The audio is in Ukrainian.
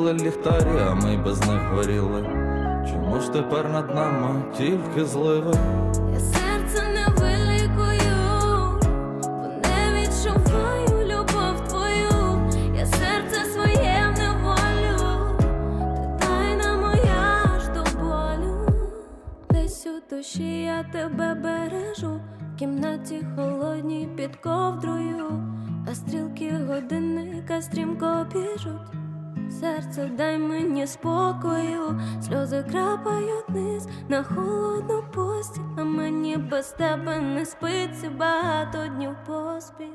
Запалили ліхтарі, а ми без них горіли. Чому ж тепер над нами тільки зливи? Я серце не бо не відчуваю любов твою, я серце своє не тайна моя аж до болю. Десь у душі я тебе бережу, в кімнаті холодній під ковдрою, а стрілки годинника стрімко біжуть. Серце, дай мені спокою, сльози крапають вниз на холодну постіль, а мені без тебе не спиться. Багато днів поспіль.